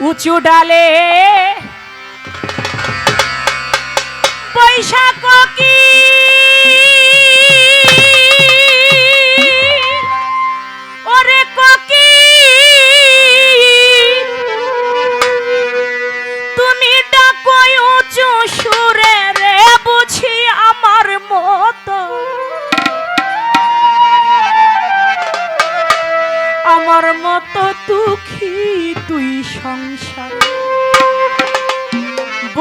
উঁচু ডালে পয়সা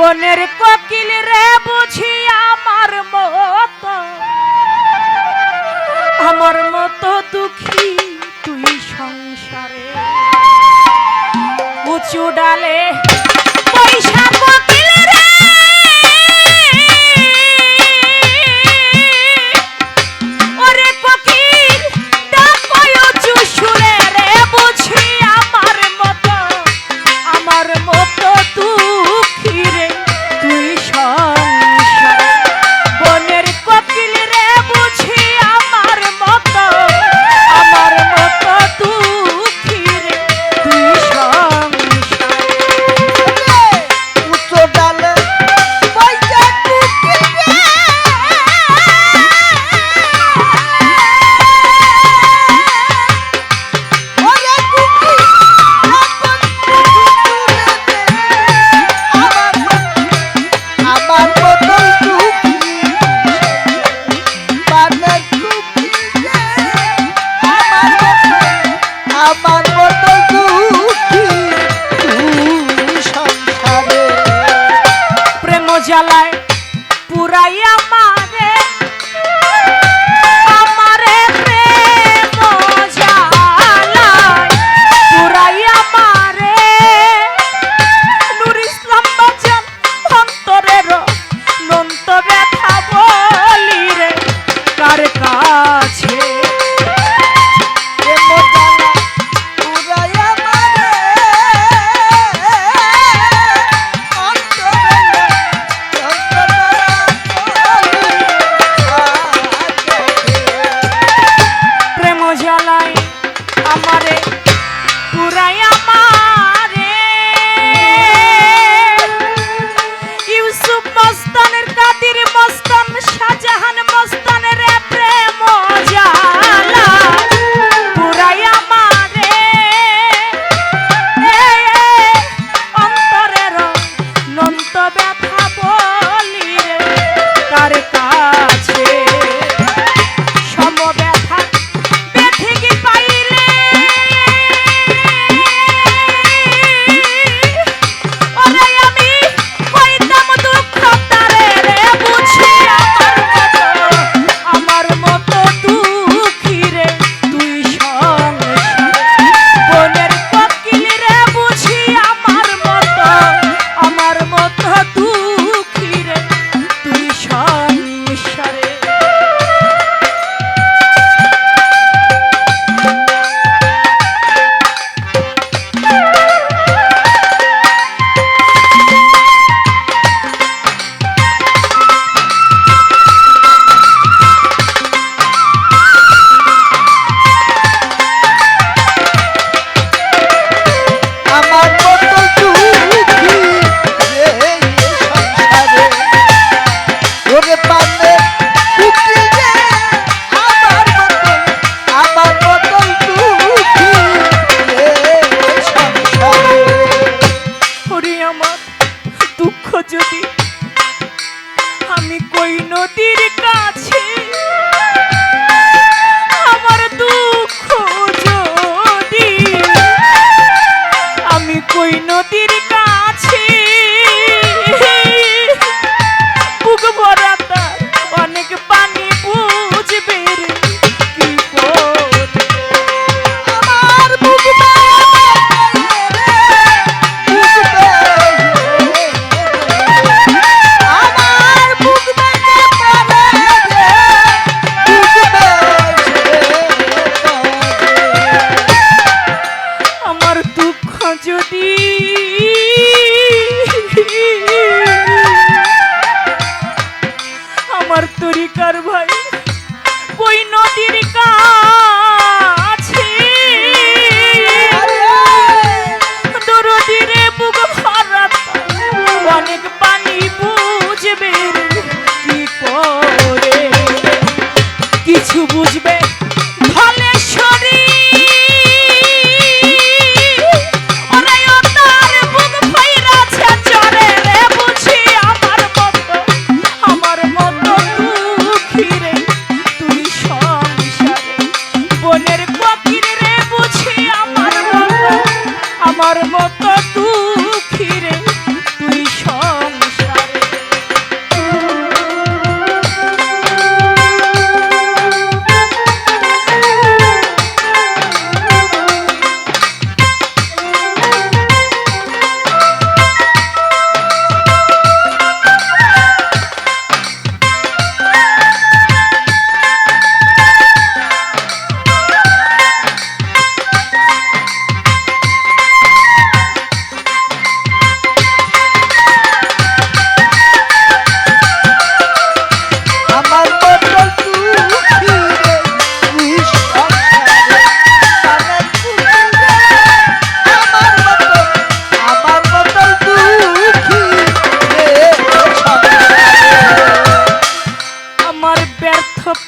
বনের কোকিল রে বুঝি আমার মত। আমার মত দুঃখী তুই সংসারে। উঁচু ডালে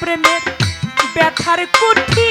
প্রেমের ব্যথার কুঠি।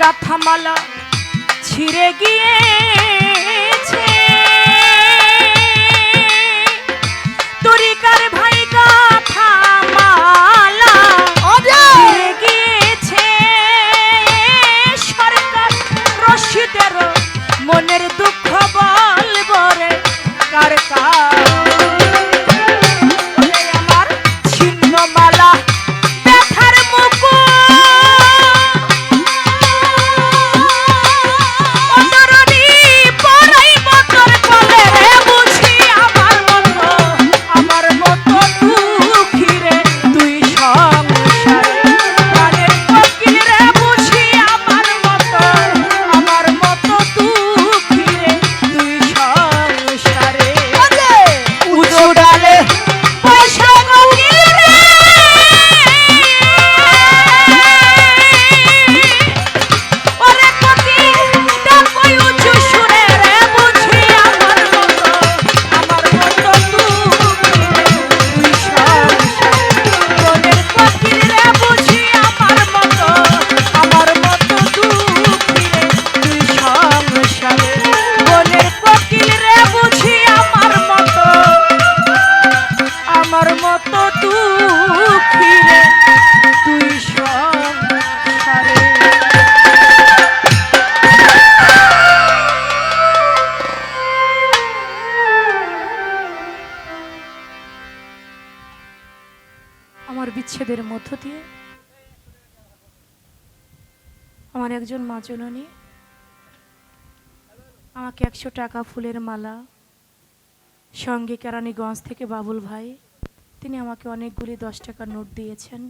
গাথামালা ছিঁড়ে গিয়ে আমার বিচ্ছেদের মধ্য দিয়ে। আমার একজন মা জননী, আমাকে একশো টাকা ফুলের মালা, সঙ্গে কেরানীগঞ্জ থেকে বাবুল ভাই, তিনি আমাকে অনেকগুলি দশ টাকা নোট দিয়েছেন।